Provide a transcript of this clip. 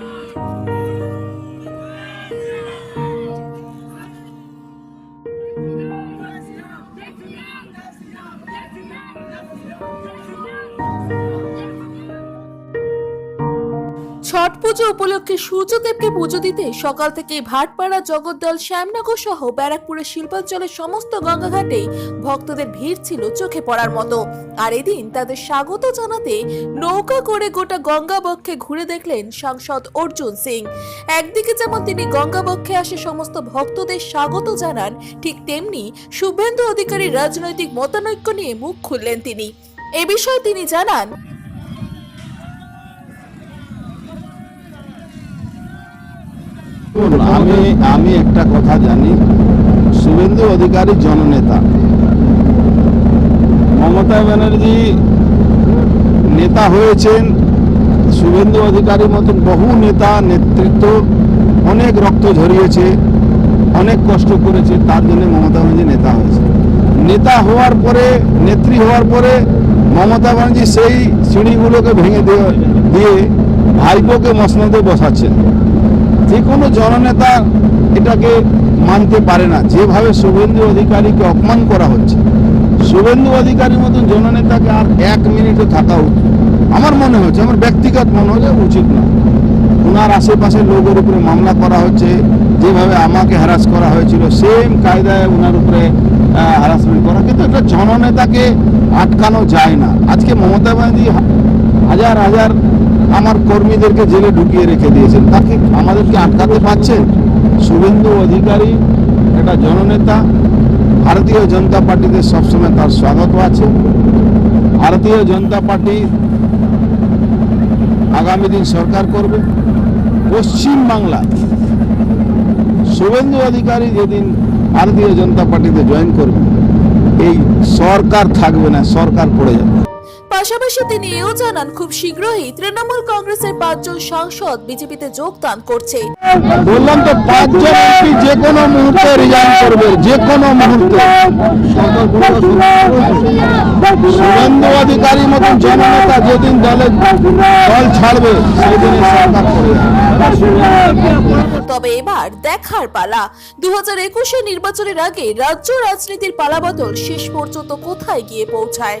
Bye. পুজো উপলক্ষে সূর্যদেবকে পুজো দিতে সকাল থেকে ভাটপাড়া, জগদ্দল, শ্যামনগর সহ ব্যারাকপুরের শিল্পাঞ্চলের সমস্ত গঙ্গাঘাটে ভক্তদের ভিড় ছিল চোখে পড়ার মতো। আর এদিন তাদের স্বাগত জানাতে নৌকা করে গোটা গঙ্গাবক্ষে ঘুরে দেখলেন সাংসদ অর্জুন সিং। একদিকে যেমন তিনি গঙ্গাবক্ষে আসে সমস্ত ভক্তদের স্বাগত জানান, ঠিক তেমনি শুভেন্দু অধিকারীর রাজনৈতিক মতানৈক্য নিয়ে মুখ খুললেন তিনি। এ বিষয়ে তিনি জানান আমি আমি একটা কথা জানি। শুভেন্দু অধিকারী জননেতা। মমতা ব্যানার্জি নেতা হয়েছেন। শুভেন্দু অধিকারীর মতন বহু নেতা নেতৃত্ব অনেক রক্ত ঝরিয়েছে, অনেক কষ্ট করেছে, তার জন্য মমতা ব্যানার্জি নেতা হয়েছে। নেতা হওয়ার পরে, নেত্রী হওয়ার পরে মমতা ব্যানার্জি সেই সিঁড়িগুলোকে ভেঙে দিয়ে দিয়ে ভাইপোকে মসনদে বসাচ্ছেন। যে কোনো জননেতা এটাকে মানতে পারে না। যেভাবে শুভেন্দু অধিকারীকে অপমান করা হচ্ছে, শুভেন্দু অধিকারীর মতন জননেতাকে আর এক মিনিটও থাকা উচিত। আমার মনে হচ্ছে, আমার ব্যক্তিগত মনে হচ্ছে উচিত না। ওনার আশেপাশের লোকের উপরে মামলা করা হচ্ছে, যেভাবে আমাকে হ্যারাস করা হয়েছিল সেম কায়দায় ওনার উপরে হ্যারাসমেন্ট করা। কিন্তু একটা জননেতাকে আটকানো যায় না। আজকে মমতা ব্যানার্জি হাজার হাজার আমার কর্মীদেরকে জেলে ঢুকিয়ে রেখে দিয়েছেন। তাকে আমাদেরকে আটকাতে পারছেন? শুভেন্দু অধিকারী, একটা জননেতা, ভারতীয় জনতা পার্টিতে সবসময় তার স্বাগত আছে। ভারতীয় জনতা পার্টি আগামী দিন সরকার করবে। পশ্চিম বাংলা, শুভেন্দু অধিকারী যেদিন ভারতীয় জনতা পার্টিতে জয়েন করবে, এই সরকার থাকবে না, সরকার পড়ে যাবে। পাশাপাশি তিনি এও জানান খুব শীঘ্রই তৃণমূল কংগ্রেসের পাঁচজন সাংসদ বিজেপিতে যোগদান করছে। বললাম তো পাঁচজন এমপি যে কোনো মুহূর্তে রিজাইন করবে যে কোনো মুহূর্তে। শুভেন্দু অধিকারী মতন জননেতা যেদিন দলে দল ছাড়বে সেদিন সরকার তবে এবার দেখার পালা। দু হাজার একুশে নির্বাচনের আগে রাজ্য রাজনীতির পালাবদল শেষ পর্যন্ত কোথায় গিয়ে পৌঁছায়?